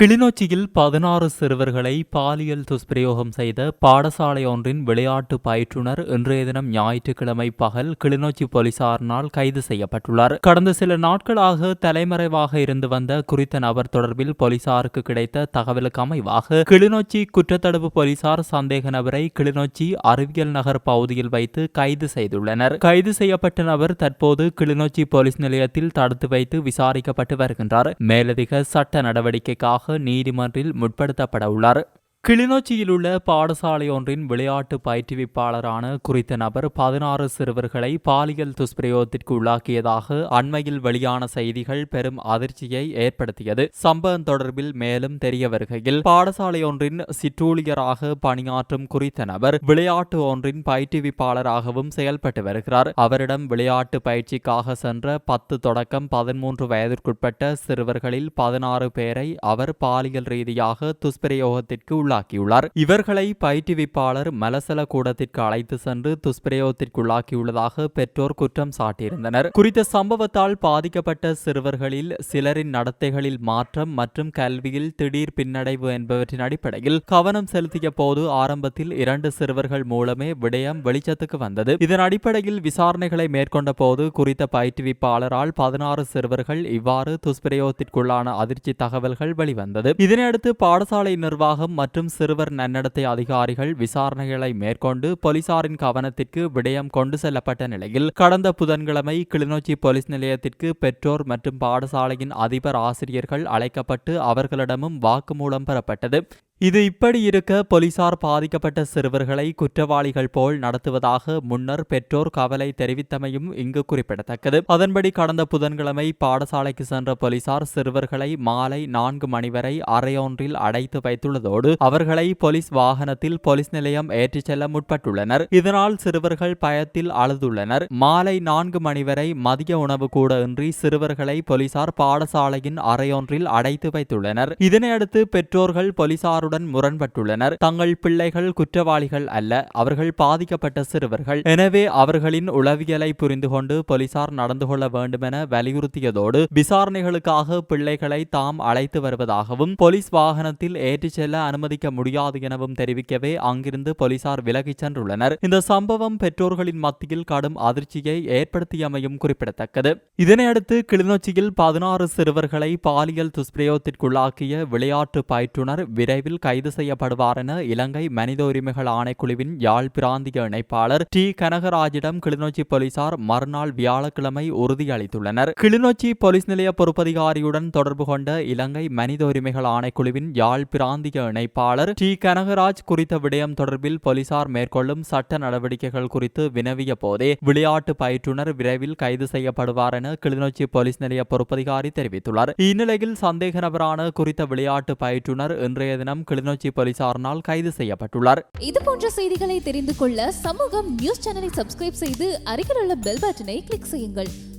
கிளிநொச்சியில் பதினாறு சிறுவர்களை பாலியல் துஷ்பிரயோகம் செய்த பாடசாலை ஒன்றின் விளையாட்டு பயிற்றுனர் இன்றைய தினம் ஞாயிற்றுக்கிழமை பகல் கிளிநொச்சி போலீசாரினால் கைது செய்யப்பட்டுள்ளார். கடந்த சில நாட்களாக தலைமறைவாக இருந்து வந்த குறித்த நபர் தொடர்பில் போலீசாருக்கு கிடைத்த தகவலுக்கு அமைவாக கிளிநொச்சி குற்றத்தடுப்பு போலீசார் சந்தேக நபரை கிளிநொச்சி அறிவியல் நகர் பகுதியில் வைத்து கைது செய்துள்ளனர். கைது செய்யப்பட்ட நபர் தற்போது கிளிநொச்சி போலீஸ் நிலையத்தில் தடுத்து வைத்து விசாரிக்கப்பட்டு வருகின்றார். மேலதிக சட்ட நடவடிக்கைக்காக நீதிமன்றில் முற்படுத்தப்பட உள்ளார் கிளிநொச்சியில் உள்ள பாடசாலை ஒன்றின் விளையாட்டு பயிற்றுவிப்பாளரான குறித்த நபர் பதினாறு சிறுவர்களை பாலியல் துஷ்பிரயோகத்திற்கு உள்ளாக்கியதாக அண்மையில் வெளியான செய்திகள் பெரும் அதிர்ச்சியை ஏற்படுத்தியது. சம்பவம் தொடர்பில் மேலும் தெரிய வருகையில் பாடசாலை ஒன்றின் சிற்றூழியராக பணியாற்றும் குறித்த நபர் விளையாட்டு ஒன்றின் பயிற்றுவிப்பாளராகவும் செயல்பட்டு வருகிறார். அவரிடம் விளையாட்டு பயிற்சிக்காக சென்ற பத்து தொடக்கம் பதிமூன்று வயதிற்குட்பட்ட சிறுவர்களில் பதினாறு பேரை அவர் பாலியல் ரீதியாக துஷ்பிரயோகத்திற்கு உள்ளாக்கியுள்ளார். இவர்களை பயிற்றுவிப்பாளர் மலசல கூடத்திற்கு அழைத்து சென்று துஷ்பிரயோகத்திற்குள்ளாக்கியுள்ளதாக பெற்றோர் குற்றம் சாட்டியிருந்தனர். குறித்த சம்பவத்தால் பாதிக்கப்பட்ட சிறுவர்களில் சிலரின் நடத்தைகளில் மாற்றம் மற்றும் கல்வியில் திடீர் பின்னடைவு என்பவற்றின் அடிப்படையில் கவனம் செலுத்திய போது ஆரம்பத்தில் இரண்டு சிறுவர்கள் மூலமே விடயம் வெளிச்சத்துக்கு வந்தது. இதன் அடிப்படையில் விசாரணைகளை மேற்கொண்ட போது குறித்த பயிற்றுவிப்பாளரால் பதினாறு சிறுவர்கள் இவ்வாறு துஷ்பிரயோகத்திற்குள்ளான அதிர்ச்சி தகவல்கள் வெளிவந்தது. இதனையடுத்து பாடசாலை நிர்வாகம் மற்றும் மற்றும் சிறுவர் நன்னடத்தை அதிகாரிகள் விசாரணைகளை மேற்கொண்டு போலீசாரின் கவனத்திற்கு விடயம் கொண்டு செல்லப்பட்ட நிலையில் கடந்த புதன்கிழமை கிளிநொச்சி போலீஸ் நிலையத்திற்கு பெற்றோர் மற்றும் பாடசாலையின் அதிபர் ஆசிரியர்கள் அழைக்கப்பட்டு அவர்களிடமும் வாக்குமூலம் பெறப்பட்டது. இது இப்படி இருக்க போலீசார் பாதிக்கப்பட்ட சிறுவர்களை குற்றவாளிகள் போல் நடத்துவதாக முன்னர் பெற்றோர் கவலை தெரிவித்தமையும் இங்கு குறிப்பிடத்தக்கது. அதன்படி கடந்த புதன்கிழமை பாடசாலைக்கு சென்ற போலீசார் சிறுவர்களை மாலை நான்கு மணி வரை அறையொன்றில் அடைத்து வைத்துள்ளதோடு அவர்களை போலீஸ் வாகனத்தில் போலீஸ் நிலையம் ஏற்றிச் செல்ல முற்பட்டுள்ளனர். இதனால் சிறுவர்கள் பயத்தில் அழுதுள்ளனர். மாலை நான்கு மணி வரை மதிய உணவு கூட இன்றி சிறுவர்களை போலீசார் பாடசாலையின் அறையொன்றில் அடைத்து வைத்துள்ளனர். இதனையடுத்து பெற்றோர்கள் போலீசாருடன் முரண்பட்டுள்ளனர். தங்கள் பிள்ளைகள் குற்றவாளிகள் அல்ல அவர்கள் பாதிக்கப்பட்ட சிறுவர்கள். எனவே அவர்களின் உளவியலை புரிந்து கொண்டு போலீசார் நடந்து கொள்ள வேண்டுமென வலியுறுத்தியதோடு விசாரணைகளுக்காக பிள்ளைகளை தாம் அழைத்து வருவதாகவும் போலீஸ் வாகனத்தில் ஏற்றிச் செல்ல அனுமதி அனுமதிக்க முடியாது எனவும் தெரிவிக்கவே அங்கிருந்து போலீசார் விலகிச் சென்றுள்ளனர். இந்த சம்பவம் பெற்றோர்களின் மத்தியில் கடும் அதிர்ச்சியை ஏற்படுத்தியமையும் குறிப்பிடத்தக்கது. இதனையடுத்து கிளிநொச்சியில் பதினாறு சிறுவர்களை பாலியல் துஷ்பிரயோகத்திற்குள்ளாக்கிய விளையாட்டு பயிற்றுனர் விரைவில் கைது செய்யப்படுவார் என இலங்கை மனித உரிமைகள் ஆணைக்குழுவின் யாழ் பிராந்திய இணைப்பாளர் டி. கனகராஜிடம் கிளிநொச்சி போலீசார் மறுநாள் வியாழக்கிழமை உறுதியளித்துள்ளனர். கிளிநொச்சி போலீஸ் நிலைய பொறுப்பதிகாரியுடன் தொடர்பு கொண்ட இலங்கை மனித உரிமைகள் ஆணைக்குழுவின் யாழ் பிராந்திய இணைப்பாளர் டி. கனகராஜ் குறித்த விடயம் தொடர்பில் போலீசார் மேற்கொள்ளும் சட்ட நடவடிக்கைகள் குறித்து வினவிய போதே விளையாட்டு பயிற்றுனர் விரைவில் கைது செய்யப்படுவார் என கிளிநொச்சி போலீஸ் நிலைய பொறுப்பதிகாரி தெரிவித்துள்ளார். இந்நிலையில் சந்தேக நபரான குறித்த விளையாட்டு பயிற்றுனர் இன்றைய தினம் கிளிநொச்சி போலீசாரினால் கைது செய்யப்பட்டுள்ளார். இது போன்ற செய்திகளை தெரிந்து கொள்ள சமூகம் நியூஸ் சேனலை சப்ஸ்கிரைப் செய்து அருகில் உள்ள பெல் பட்டனை கிளிக் செய்யுங்கள்.